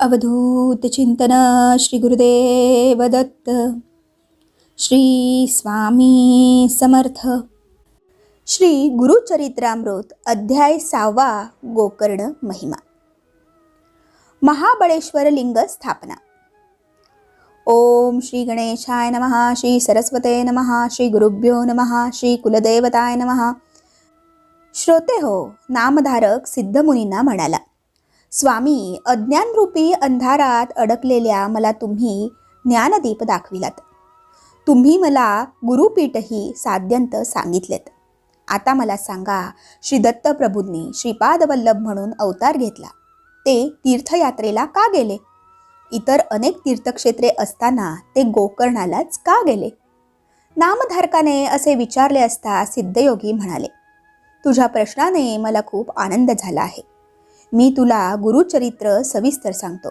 अवधूत चिंतन श्री गुरुदेव दत्त श्री स्वामी समर्थ। श्री गुरुचरित्रामृत अध्याय सहावा गोकर्ण महिमा। महाबळेश्वर लिंग स्थापना। ओम श्री गणेशाय नमः श्री सरस्वते नमः श्री गुरुभ्यो नमहा श्री कुलदेवताय नमः। श्रोते हो नामधारक सिद्धमुनींना म्हणाला स्वामी अज्ञानरूपी अंधारात अडकलेल्या मला तुम्ही ज्ञानदीप दाखविलात. तुम्ही मला गुरुपीठही साध्यंत सांगितलेत. आता मला सांगा श्री दत्तप्रभूंनी श्रीपादवल्लभ म्हणून अवतार घेतला. ते तीर्थयात्रेला का गेले? इतर अनेक तीर्थक्षेत्रे असताना ते गोकर्णालाच का गेले? नामधारकाने असे विचारले असता सिद्धयोगी म्हणाले तुझ्या प्रश्नाने मला खूप आनंद झाला आहे. मी तुला गुरुचरित्र सविस्तर सांगतो.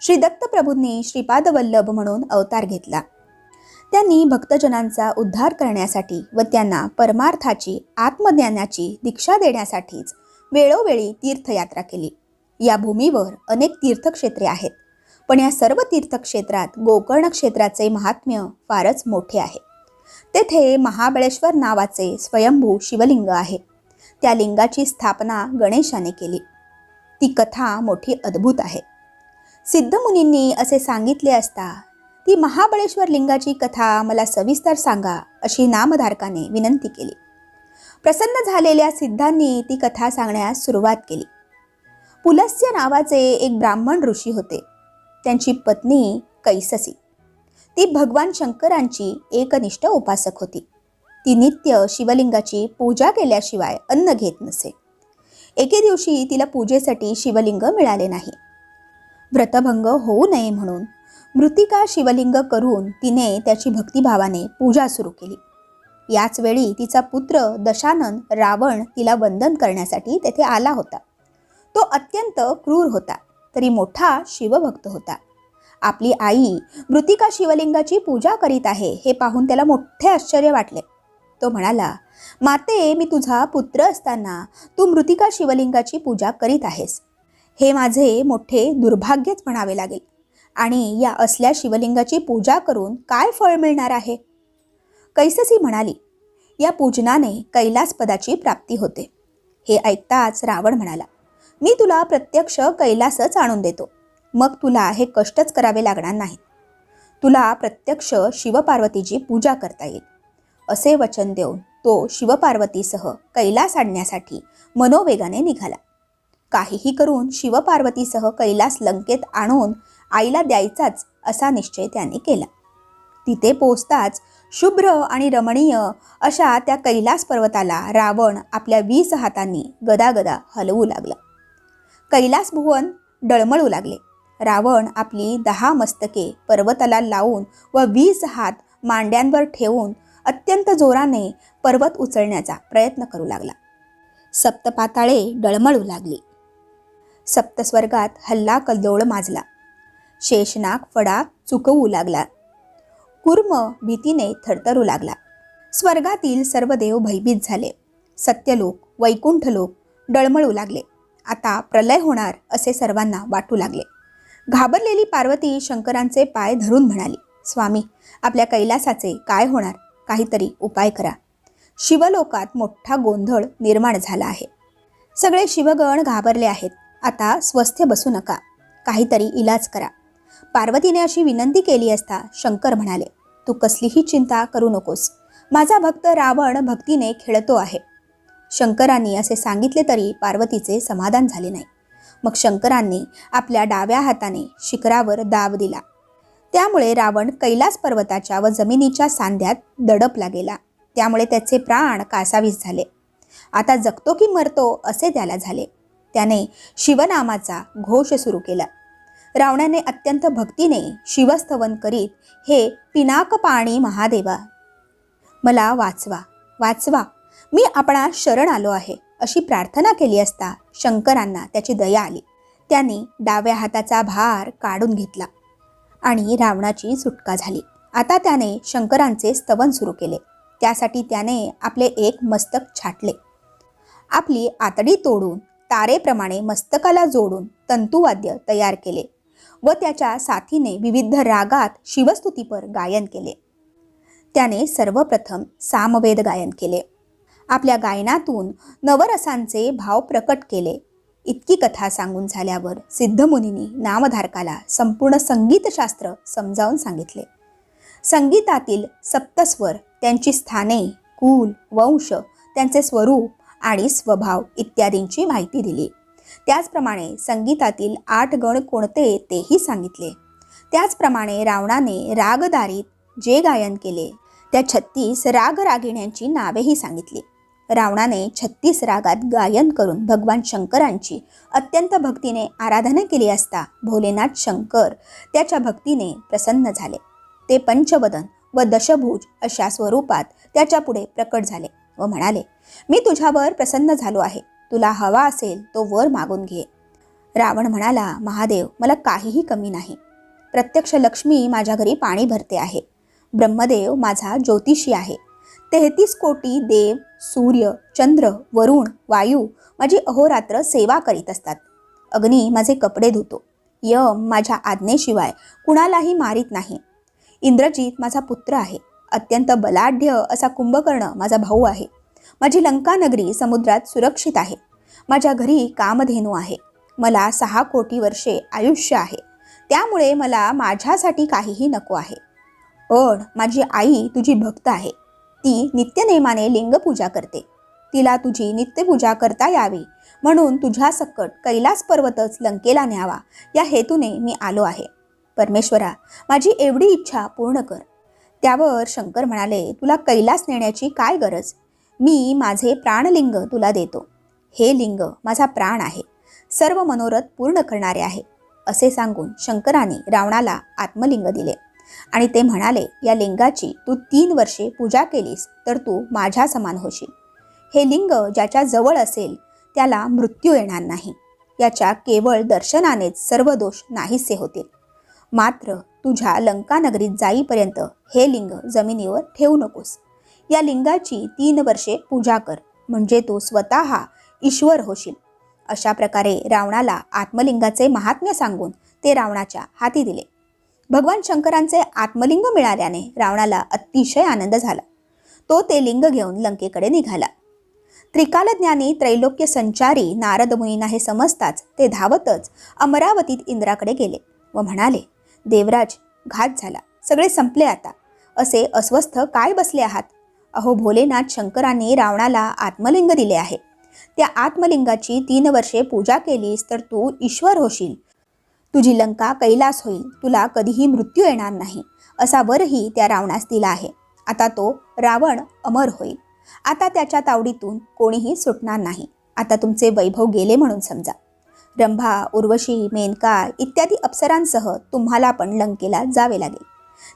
श्री दत्तप्रभूंनी श्रीपादवल्लभ म्हणून अवतार घेतला. त्यांनी भक्तजनांचा उद्धार करण्यासाठी व त्यांना परमार्थाची आत्मज्ञानाची दीक्षा देण्यासाठीच वेळोवेळी तीर्थयात्रा केली. या भूमीवर अनेक तीर्थक्षेत्रे आहेत पण या सर्व तीर्थक्षेत्रात गोकर्ण क्षेत्राचे महात्म्य फारच मोठे आहे. तेथे महाबळेश्वर नावाचे स्वयंभू शिवलिंग आहे. त्या लिंगाची स्थापना गणेशाने केली. ती कथा मोठी अद्भुत आहे. सिद्धमुनींनी असे सांगितले असता ती महाबळेश्वर लिंगाची कथा मला सविस्तर सांगा अशी नामधारकाने विनंती केली. प्रसन्न झालेल्या सिद्धांनी ती कथा सांगण्यास सुरुवात केली. पुलस्य नावाचे एक ब्राह्मण ऋषी होते. त्यांची पत्नी कैससी. ती भगवान शंकरांची एकनिष्ठ उपासक होती. ती नित्य शिवलिंगाची पूजा केल्याशिवाय अन्न घेत नसे. एके दिवशी तिला पूजेसाठी शिवलिंग मिळाले नाही. व्रतभंग होऊ नये म्हणून मृतिका शिवलिंग करून तिने त्याची भक्तिभावाने पूजा सुरू केली. याच वेळी तिचा पुत्र दशानन रावण तिला वंदन करण्यासाठी तेथे आला होता. तो अत्यंत क्रूर होता तरी मोठा शिवभक्त होता. आपली आई मृतिका शिवलिंगाची पूजा करीत आहे हे पाहून त्याला मोठे आश्चर्य वाटले. तो म्हणाला माते मी तुझा पुत्र असताना तू मृतिका शिवलिंगाची पूजा करीत आहेस. हे माझे मोठे दुर्भाग्यच म्हणावे लागेल. आणि या असल्या शिवलिंगाची पूजा करून काय फळ मिळणार आहे? कैससी म्हणाली या पूजनाने कैलासपदाची प्राप्ती होते. हे ऐकताच रावण म्हणाला मी तुला प्रत्यक्ष कैलासच आणून देतो. मग तुला हे कष्टच करावे लागणार नाहीत. तुला प्रत्यक्ष शिवपार्वतीची पूजा करता येईल. असे वचन देऊन तो शिवपार्वतीसह कैलास आणण्यासाठी मनोवेगाने निघाला. काहीही करून शिवपार्वतीसह कैलास लंकेत आणून आईला द्यायचाच असा निश्चय त्याने केला. तिथे पोचताच शुभ्र आणि रमणीय अशा त्या कैलास पर्वताला रावण आपल्या वीस हातांनी गदागदा हलवू लागला. कैलास भुवन डळमळू लागले. रावण आपली दहा मस्तके पर्वताला लावून व वीस हात मांड्यांवर ठेवून अत्यंत जोराने पर्वत उचलण्याचा प्रयत्न करू लागला. सप्तपाताळे डळमळू लागली. सप्तस्वर्गात हल्ला कल्लोळ माजला. शेषनाग फडा चुकवू लागला. कुर्म भीतीने थरथरू लागला. स्वर्गातील सर्व देव भयभीत झाले. सत्यलोक वैकुंठलोक डळमळू लागले. आता प्रलय होणार असे सर्वांना वाटू लागले. घाबरलेली पार्वती शंकरांचे पाय धरून म्हणाली स्वामी आपल्या कैलासाचे काय होणार? काहीतरी उपाय करा. शिवलोकात मोठा गोंधळ निर्माण झाला आहे. सगळे शिवगण घाबरले आहेत. आता स्वस्थ बसू नका. काहीतरी इलाज करा. पार्वतीने अशी विनंती केली असता शंकर म्हणाले तू कसलीही चिंता करू नकोस. माझा भक्त रावण भक्तीने खेळतो आहे. शंकरांनी असे सांगितले तरी पार्वतीचे समाधान झाले नाही. मग शंकरांनी आपल्या डाव्या हाताने शिखरावर दाब दिला. त्यामुळे रावण कैलास पर्वताच्या व जमिनीच्या सांध्यात दडपला गेला. त्यामुळे त्याचे प्राण कासावीस झाले. आता जगतो की मरतो असे त्याला झाले. त्याने शिवनामाचा घोष सुरू केला. रावणाने अत्यंत भक्तीने शिवस्तवन करीत हे पिनाक पाणी महादेवा मला वाचवा वाचवा मी आपणा शरण आलो आहे अशी प्रार्थना केली असता शंकरांना त्याची दया आली. त्यांनी डाव्या हाताचा भार काढून घेतला. आणि रावणाची सुटका झाली. आता त्याने शंकरांचे स्तवन सुरू केले. त्यासाठी त्याने आपले एक मस्तक छाटले. आपली आतडी तोडून तारेप्रमाणे मस्तकाला जोडून तंतुवाद्य तयार केले व त्याच्या साथीने विविध रागात शिवस्तुतीपर गायन केले. त्याने सर्वप्रथम सामवेद गायन केले. आपल्या गायनातून नवरसांचे भाव प्रकट केले. इतकी कथा सांगून झाल्यावर सिद्धमुनींनी नामधारकाला संपूर्ण संगीतशास्त्र समजावून सांगितले. संगीतातील सप्तस्वर त्यांची स्थाने कुल वंश त्यांचे स्वरूप आणि स्वभाव इत्यादींची माहिती दिली. त्याचप्रमाणे संगीतातील आठ गण कोणते तेही सांगितले. त्याचप्रमाणे रावणाने रागदारीत जे गायन केले त्या छत्तीस रागरागिण्यांची नावेही सांगितली. रावणाने छत्तीस रागात गायन करून भगवान शंकरांची अत्यंत भक्तीने आराधना केली असता भोलेनाथ शंकर त्याच्या भक्तीने प्रसन्न झाले. ते पंचवदन व दशभुज अशा स्वरूपात त्याच्या पुढे प्रकट झाले व म्हणाले मी तुझ्यावर प्रसन्न झालो आहे. तुला हवा असेल तो वर मागून घे. रावण म्हणाला महादेव मला काहीही कमी नाही. प्रत्यक्ष लक्ष्मी माझ्या घरी पाणी भरते आहे. ब्रह्मदेव माझा ज्योतिषी आहे. तेहतीस कोटी देव सूर्य चंद्र वरुण वायू माझी अहोरात्र सेवा करीत असतात. अग्नी माझे कपडे धुतो. यम माझ्या आज्ञेशिवाय कुणालाही मारित नाही. इंद्रजित माझा पुत्र आहे. अत्यंत बलाढ्य असा कुंभकर्ण माझा भाऊ आहे. माझी लंका नगरी समुद्रात सुरक्षित आहे. माझ्या घरी कामधेनू आहे. मला सहा कोटी वर्षे आयुष्य आहे. त्यामुळे मला माझ्यासाठी काहीही नको आहे. पण माझी आई तुझी भक्त आहे. ती नित्यनेमाने लिंगपूजा करते. तिला तुझी नित्यपूजा करता यावी. म्हणून तुझ्या सकट कैलास पर्वतच लंकेला न्यावा. या हेतूने मी आलो आहे. परमेश्वरा माझी एवढी इच्छा पूर्ण कर. त्यावर शंकर म्हणाले तुला कैलास नेण्याची काय गरज? मी माझे प्राणलिंग तुला देतो. हे लिंग माझा प्राण आहे. सर्व मनोरथ पूर्ण करणारे आहे. असे सांगून शंकराने रावणाला आत्मलिंग दिले. आणि ते म्हणाले या लिंगाची तू तीन वर्षे पूजा केलीस तर तू माझ्या समान होशील. हे लिंग ज्याच्या जवळ असेल त्याला मृत्यू येणार नाही. याच्या केवळ दर्शनानेच सर्व दोष नाहीसे होतील. मात्र तुझ्या लंकानगरीत जाईपर्यंत हे लिंग जमिनीवर ठेवू नकोस. या लिंगाची तीन वर्षे पूजा कर म्हणजे तू स्वतः ईश्वर होशील. अशा प्रकारे रावणाला आत्मलिंगाचे महात्म्य सांगून ते रावणाच्या हाती दिले. भगवान शंकरांचे आत्मलिंग मिळाल्याने रावणाला अतिशय आनंद झाला. तो ते लिंग घेऊन लंकेकडे निघाला. त्रिकालज्ञानी त्रैलोक्य संचारी नारद मुनींना हे समजताच ते धावतच अमरावतीत इंद्राकडे गेले व म्हणाले देवराज घात झाला. सगळे संपले आता. असे अस्वस्थ काय बसले आहात? अहो भोलेनाथ शंकरांनी रावणाला आत्मलिंग दिले आहे. त्या आत्मलिंगाची तीन वर्षे पूजा केलीस तर तू ईश्वर होशील. तुझी लंका कैलास होईल. तुला कधीही मृत्यू येणार नाही. असा वरही त्या रावणास दिला आहे. आता तो रावण अमर होईल. आता त्याच्या तावडीतून कोणीही सुटणार नाही. आता तुमचे वैभव गेले म्हणून समजा. रंभा उर्वशी मेनका इत्यादी अप्सरांसह तुम्हाला पण लंकेला जावे लागेल.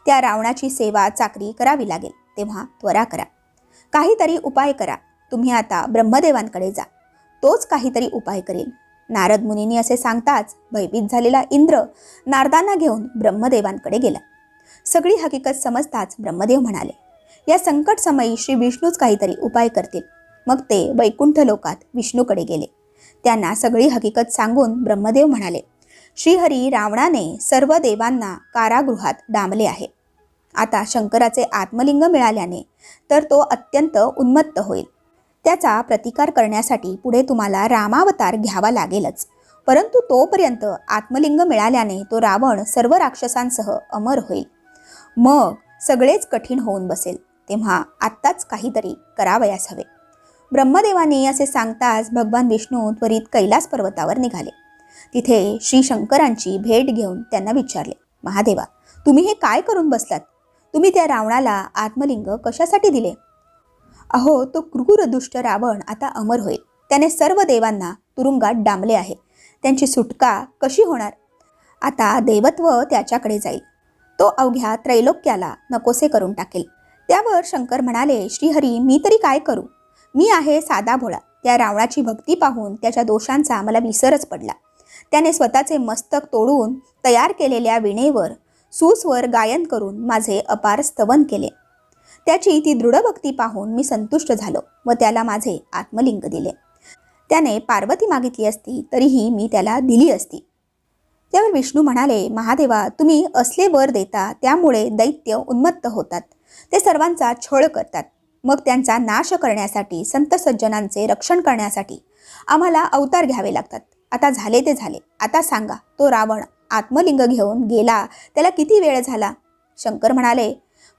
त्या रावणाची सेवा चाकरी करावी लागेल. तेव्हा त्वरा करा. काहीतरी उपाय करा. तुम्ही आता ब्रह्मदेवांकडे जा. तोच काहीतरी उपाय करेल. नारद मुनींनी असे सांगताच भयभीत झालेला इंद्र नारदांना घेऊन ब्रह्मदेवांकडे गेला. सगळी हकीकत समजताच ब्रह्मदेव म्हणाले या संकट समयी श्री विष्णूच काहीतरी उपाय करतील. मग ते वैकुंठ लोकात विष्णूकडे गेले. त्यांना सगळी हकीकत सांगून ब्रह्मदेव म्हणाले श्रीहरी रावणाने सर्व देवांना कारागृहात डांबले आहे. आता शंकराचे आत्मलिंग मिळाल्याने तर तो अत्यंत उन्मत्त होईल. त्याचा प्रतिकार करण्यासाठी पुढे तुम्हाला रामावतार घ्यावा लागेलच. परंतु तोपर्यंत आत्मलिंग मिळाल्याने तो रावण सर्व राक्षसांसह अमर होईल. मग सगळेच कठीण होऊन बसेल. तेव्हा आत्ताच काहीतरी करावयास हवे. ब्रह्मदेवाने असे सांगताच भगवान विष्णू त्वरित कैलास पर्वतावर निघाले. तिथे श्री शंकरांची भेट घेऊन त्यांना विचारले महादेवा तुम्ही हे काय करून बसलात? तुम्ही त्या रावणाला आत्मलिंग कशासाठी दिले? अहो तो क्रूर दुष्ट रावण आता अमर होईल. त्याने सर्व देवांना तुरुंगात डांबले आहे. त्यांची सुटका कशी होणार? आता देवत्व त्याच्याकडे जाईल. तो अवघ्या त्रैलोक्याला नकोसे करून टाकेल. त्यावर शंकर म्हणाले श्रीहरी मी तरी काय करू? मी आहे साधा भोळा. त्या रावणाची भक्ती पाहून त्याच्या दोषांचा मला विसरच पडला. त्याने स्वतःचे मस्तक तोडून तयार केलेल्या विणेवर सुस्वर गायन करून माझे अपार स्तवन केले. त्याची ती दृढभक्ती पाहून मी संतुष्ट झालो व त्याला माझे आत्मलिंग दिले. त्याने पार्वती मागितली असती तरीही मी त्याला दिली असती. त्यावर विष्णू म्हणाले महादेवा तुम्ही असले वर देता त्यामुळे दैत्य उन्मत्त होतात. ते सर्वांचा छळ करतात. मग त्यांचा नाश करण्यासाठी संत सज्जनांचे रक्षण करण्यासाठी आम्हाला अवतार घ्यावे लागतात. आता झाले ते झाले. आता सांगा तो रावण आत्मलिंग घेऊन गेला. त्याला किती वेळ झाला? शंकर म्हणाले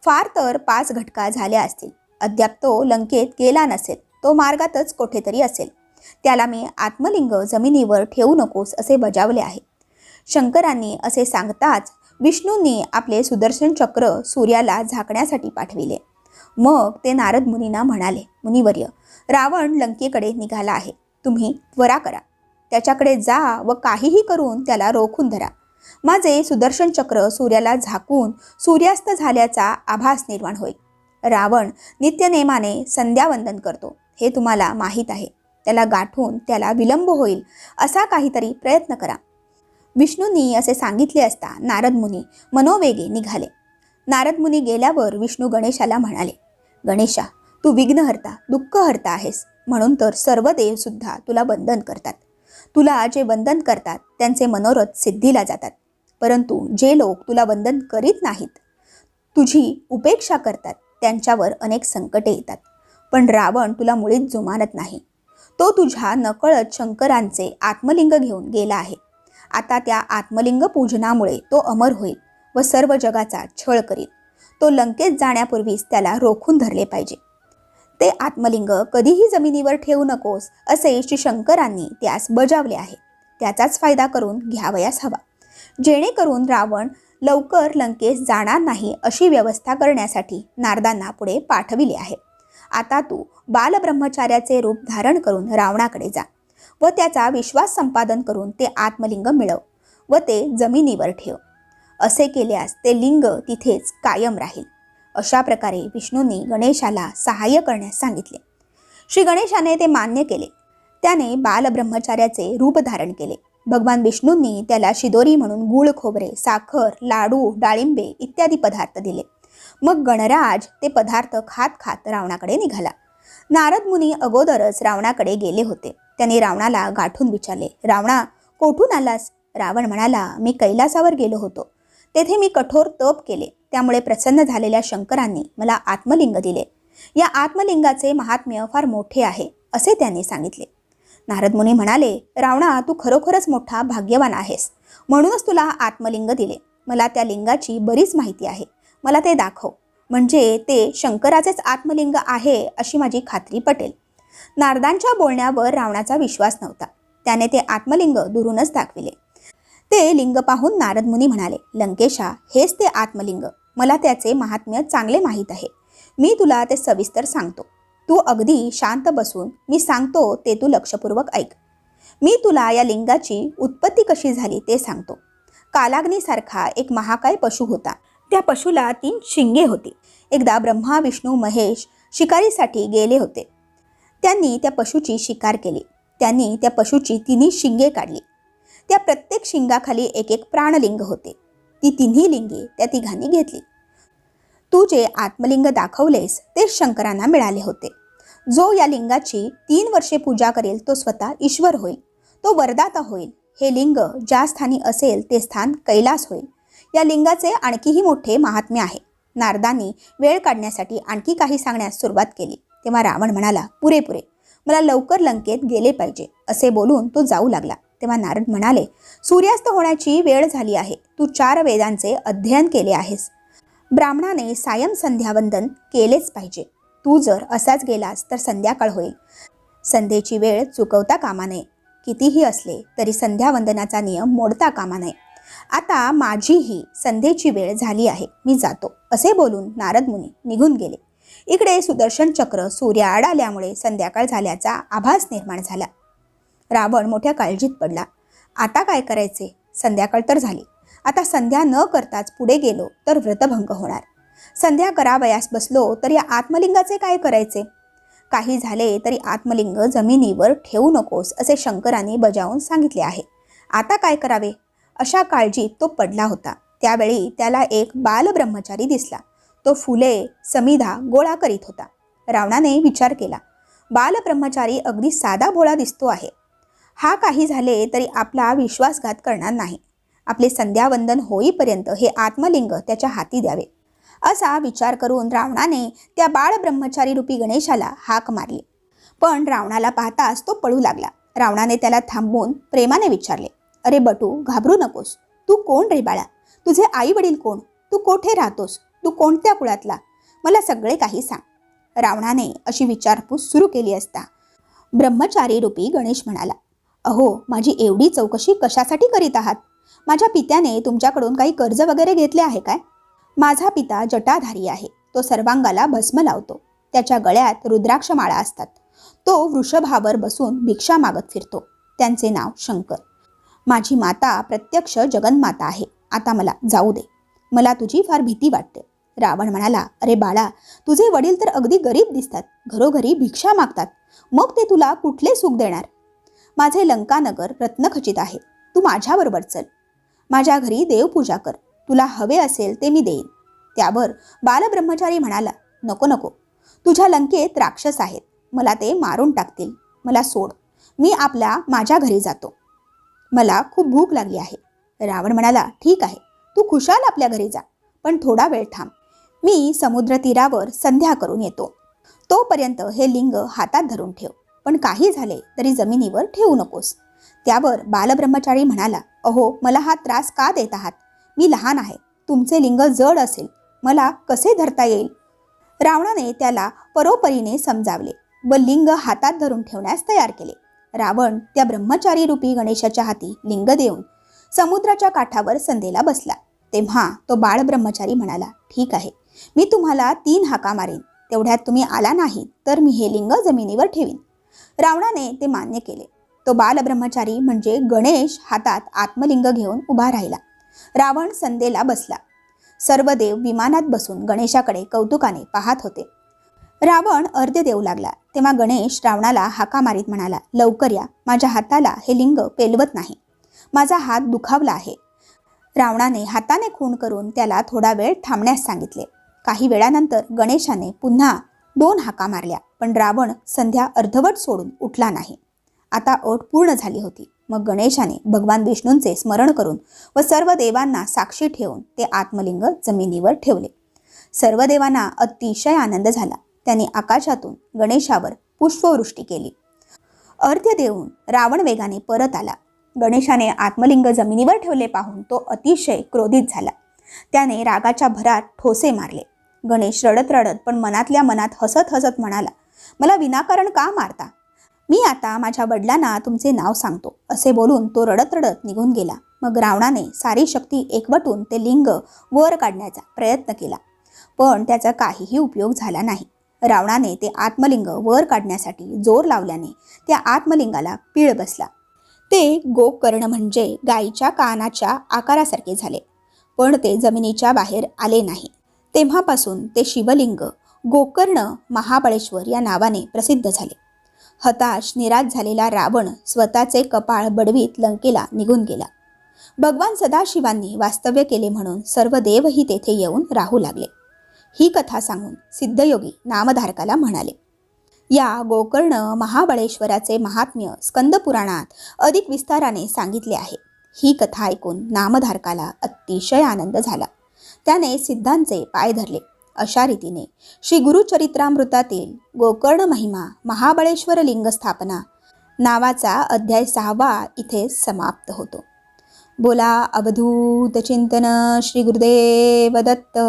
फार तर पाच घटका झाल्या असतील. अद्याप तो लंकेत गेला नसेल. तो मार्गातच कुठेतरी असेल. त्याला मी आत्मलिंग जमिनीवर ठेवू नकोस असे बजावले आहे. शंकरांनी असे सांगताच विष्णूंनी आपले सुदर्शन चक्र सूर्याला झाकण्यासाठी पाठविले. मग ते नारद मुनींना म्हणाले मुनिवर्य रावण लंकेकडे निघाला आहे. तुम्ही त्वरा करा. त्याच्याकडे जा व काहीही करून त्याला रोखून धरा. माझे सुदर्शन चक्र सूर्याला झाकून सूर्यास्त झाल्याचा आभास निर्माण होईल रावण नित्यनेमाने संध्यावंदन करतो. हे तुम्हाला माहीत आहे. त्याला गाठून त्याला विलंब होईल असा काहीतरी प्रयत्न करा. विष्णूंनी असे सांगितले असता नारद मुनी मनोवेगे निघाले. नारद मुनी गेल्यावर विष्णू गणेशाला म्हणाले गणेशा तू विघ्नहर्ता दुःखहर्ता आहेस. म्हणून तर सर्व देवसुद्धा तुला बंधन करतात. तुला जे वंदन करतात त्यांचे मनोरथ सिद्धीला जातात. परंतु जे लोक तुला वंदन करीत नाहीत तुझी उपेक्षा करतात त्यांच्यावर अनेक संकटे येतात. पण रावण तुला मुळीच जुमानत नाही. तो तुझ्या नकळत शंकरांचे आत्मलिंग घेऊन गेला आहे. आता त्या आत्मलिंग पूजनामुळे तो अमर होईल व सर्व जगाचा छळ करील. तो लंकेत जाण्यापूर्वीच त्याला रोखून धरले पाहिजे. ते आत्मलिंग कधीही जमिनीवर ठेवू नकोस असे श्री शंकरांनी त्यास बजावले आहे. त्याचाच फायदा करून घ्यावयास हवा. जेणेकरून रावण लवकर लंकेस जाणार नाही अशी व्यवस्था करण्यासाठी नारदांना पुढे पाठविले आहे. आता तू बालब्रह्मचार्याचे रूप धारण करून रावणाकडे जा व त्याचा विश्वास संपादन करून ते आत्मलिंग मिळव व ते जमिनीवर ठेव. असे केल्यास ते लिंग तिथेच कायम राहील. अशा प्रकारे विष्णूंनी गणेशाला सहाय्य करण्यास सांगितले. श्री गणेशाने ते मान्य केले. त्याने बालब्रह्मचार्याचे रूप धारण केले. भगवान विष्णूंनी त्याला शिदोरी म्हणून गुळ खोबरे साखर लाडू डाळिंबे इत्यादी पदार्थ दिले. मग गणराज ते पदार्थ खात खात रावणाकडे निघाला. नारद मुनी अगोदरच रावणाकडे गेले होते. त्याने रावणाला गाठून विचारले रावणा कोठून आलास? रावण म्हणाला मी कैलासावर गेलो होतो. तेथे मी कठोर तप केले. त्यामुळे प्रसन्न झालेल्या शंकरांनी मला आत्मलिंग दिले. या आत्मलिंगाचे महात्म्य फार मोठे आहे असे त्यांनी सांगितले. नारद मुनी म्हणाले रावणा तू खरोखरच मोठा भाग्यवान आहेस. म्हणूनच तुला आत्मलिंग दिले. मला त्या लिंगाची बरीच माहिती आहे. मला ते दाखव. म्हणजे ते शंकराचेच आत्मलिंग आहे अशी माझी खात्री पटेल नारदांच्या बोलण्यावर रावणाचा विश्वास नव्हता. त्याने ते आत्मलिंग दुरूनच दाखविले. ते लिंग पाहून नारद मुनी म्हणाले लंकेशा हेच ते आत्मलिंग. मला त्याचे महात्म्य चांगले माहीत आहे. मी तुला ते सविस्तर सांगतो. तू अगदी शांत बसून मी सांगतो ते तू लक्षपूर्वक ऐक. मी तुला या लिंगाची उत्पत्ती कशी झाली ते सांगतो. कालाग्नीसारखा एक महाकाय पशु होता. त्या पशुला तीन शिंगे होती. एकदा ब्रह्मा विष्णू महेश शिकारीसाठी गेले होते. त्यांनी त्या पशुची शिकार केली. त्यांनी त्या पशुची तिन्ही शिंगे काढली. त्या प्रत्येक शिंगाखाली एक एक प्राणलिंग होते. ती तिन्ही लिंगे त्या तिघांनी घेतली. तू जे आत्मलिंग दाखवलेस ते शंकरांना मिळाले होते. जो या लिंगाची तीन वर्षे पूजा करेल तो स्वतः ईश्वर होईल. तो वरदाता होईल. हे लिंग ज्या स्थानी असेल ते स्थान कैलास होईल. या लिंगाचे आणखीही मोठे महात्म्य आहे. नारदांनी वेळ काढण्यासाठी आणखी काही सांगण्यास सुरुवात केली. तेव्हा रावण म्हणाला पुरेपुरे. मला लवकर लंकेत गेले पाहिजे. असे बोलून तो जाऊ लागला. तेव्हा नारद म्हणाले सूर्यास्त होण्याची वेळ झाली आहे. तू चार वेदांचे अध्ययन केले आहेस. ब्राह्मणाने सायम संध्यावंदन केलेच पाहिजे. तू जर असाच गेलास तर संध्याकाळ होईल. संध्येची वेळ चुकवता कामा नये. कितीही असले तरी संध्यावंदनाचा नियम मोडता कामा नये. आता माझीही संध्येची वेळ झाली आहे. मी जातो. असे बोलून नारद मुनी निघून गेले. इकडे सुदर्शन चक्र सूर्याआड आल्यामुळे संध्याकाळ झाल्याचा आभास निर्माण झाला. रावण मोठ्या काळजीत पडला. आता काय करायचे? संध्याकाळ तर झाली. आता संध्या न करताच पुढे गेलो तर व्रतभंग होणार. संध्या करावयास बसलो तर या आत्मलिंगाचे काय करायचे? काही झाले तरी आत्मलिंग जमिनीवर ठेवू नकोस असे शंकराने बजावून सांगितले आहे. आता काय करावे? अशा काळजीत तो पडला होता. त्यावेळी त्याला एक बालब्रह्मचारी दिसला. तो फुले समिधा गोळा करीत होता. रावणाने विचार केला. बालब्रह्मचारी अगदी साधा भोळा दिसतो आहे. हा काही झाले तरी आपला विश्वासघात करणार नाही. आपले संध्यावंदन होईपर्यंत हे आत्मलिंग त्याच्या हाती द्यावे. असा विचार करून रावणाने त्या बाळ ब्रह्मचारी रूपी गणेशाला हाक मारली. पण रावणाला पाहताच तो पळू लागला. रावणाने त्याला थांबवून प्रेमाने विचारले अरे बटू घाबरू नकोस. तू कोण रे बाळा? तुझे आई वडील कोण? तू कोठे राहतोस? तू कोणत्या कुळातला? मला सगळे काही सांग. रावणाने अशी विचारपूस सुरू केली असता ब्रह्मचारी रूपी गणेश म्हणाला अहो माझी एवढी चौकशी कशासाठी करीत आहात? माझ्या पित्याने तुमच्याकडून काही कर्ज वगैरे घेतले आहे काय? माझा पिता जटाधारी आहे. तो सर्वांगाला भस्म लावतो. त्याच्या गळ्यात रुद्राक्ष माळा असतात. तो वृषभावर बसून भिक्षा मागत फिरतो. त्यांचे नाव शंकर. माझी माता प्रत्यक्ष जगन्माता आहे. आता मला जाऊ दे. मला तुझी फार भीती वाटते. रावण म्हणाला अरे बाळा तुझे वडील तर अगदी गरीब दिसतात. घरोघरी भिक्षा मागतात. मग ते तुला कुठले सुख देणार? माझे लंकानगर रत्नखचित आहे. तू माझ्याबरोबर चल. माझ्या घरी देवपूजा कर. तुला हवे असेल ते मी देईन. त्यावर बालब्रह्मचारी म्हणाला नको नको. तुझ्या लंकेत राक्षस आहेत. मला ते मारून टाकतील. मला सोड. मी आपल्या माझ्या घरी जातो. मला खूप भूक लागली आहे. रावण म्हणाला ठीक आहे. तू खुशाल आपल्या घरी जा. पण थोडा वेळ थांब. मी समुद्र तीरावर संध्या करून येतो. तोपर्यंत हे लिंग हातात धरून ठेव. पण काही झाले तरी जमिनीवर ठेवू नकोस. त्यावर बालब्रह्मचारी म्हणाला अहो मला हा त्रास का देत आहात? मी लहान आहे तुमचे लिंग जड असेल मला कसे धरता येईल? रावणाने त्याला परोपरीने समजावले व लिंग हातात धरून ठेवण्यास तयार केले. रावण त्या ब्रह्मचारी रूपी गणेशाच्या हाती लिंग देऊन समुद्राच्या काठावर संधेला बसला. तेव्हा तो बाळ ब्रह्मचारी म्हणाला ठीक आहे मी तुम्हाला तीन हाका मारेन. तेवढ्यात तुम्ही आला नाही तर मी हे लिंग जमिनीवर ठेवीन. रावणाने ते मान्य केले. तो बालब्रह्मचारी म्हणजे गणेश हातात आत्मलिंग घेऊन उभा राहिला. रावण संदेला बसला. सर्व देव विमानात बसून गणेशाकडे कौतुकाने पाहत होते. रावण अर्ध्य देऊ लागला. तेव्हा गणेश रावणाला हाका मारीत म्हणाला लवकर या. माझ्या हाताला हे लिंग पेलवत नाही. माझा हात दुखावला आहे. रावणाने हाताने खून करून त्याला थोडा वेळ थांबण्यास सांगितले. काही वेळानंतर गणेशाने पुन्हा दोन हाका मारल्या. पण रावण संध्या अर्धवट सोडून उठला नाही. आता अट पूर्ण झाली होती. मग गणेशाने भगवान विष्णूंचे स्मरण करून व सर्व देवांना साक्षी ठेवून ते आत्मलिंग जमिनीवर ठेवले. सर्व देवांना अतिशय आनंद झाला. त्यांनी आकाशातून गणेशावर पुष्पवृष्टी केली. अर्ध्य देऊन रावण वेगाने परत आला. गणेशाने आत्मलिंग जमिनीवर ठेवले पाहून तो अतिशय क्रोधित झाला. त्याने रागाच्या भरात ठोसे मारले. गणेश रडत रडत पण मनातल्या मनात हसत हसत म्हणाला मला विनाकारण का मारता? मी आता माझ्या वडिलांना तुमचे नाव सांगतो. असे बोलून तो रडत रडत निघून गेला. मग रावणाने सारी शक्ती एकवटून ते लिंग वर काढण्याचा प्रयत्न केला. पण त्याचा काहीही उपयोग झाला नाही. रावणाने ते आत्मलिंग वर काढण्यासाठी जोर लावल्याने त्या आत्मलिंगाला पीळ बसला. ते गोकर्ण म्हणजे गायीच्या कानाच्या आकारासारखे झाले. पण ते जमिनीच्या बाहेर आले नाही. तेव्हापासून ते शिवलिंग गोकर्ण महाबळेश्वर या नावाने प्रसिद्ध झाले. हताश निराश झालेला रावण स्वतःचे कपाळ बडवीत लंकेला निघून गेला. भगवान सदाशिवांनी वास्तव्य केले म्हणून सर्व देवही तेथे येऊन राहू लागले. ही कथा सांगून सिद्धयोगी नामधारकाला म्हणाले या गोकर्ण महाबळेश्वराचे महात्म्य स्कंदपुराणात अधिक विस्ताराने सांगितले आहे. ही कथा ऐकून नामधारकाला अतिशय आनंद झाला. त्याने सिद्धांचे पाय धरले. अशा रीतीने श्री गुरुचरित्रामृतातील गोकर्ण महिमा महाबळेश्वर लिंग स्थापना नावाचा अध्याय सहावा इथे समाप्त होतो. बोला अवधूत चिंतन श्री गुरुदेव दत्त.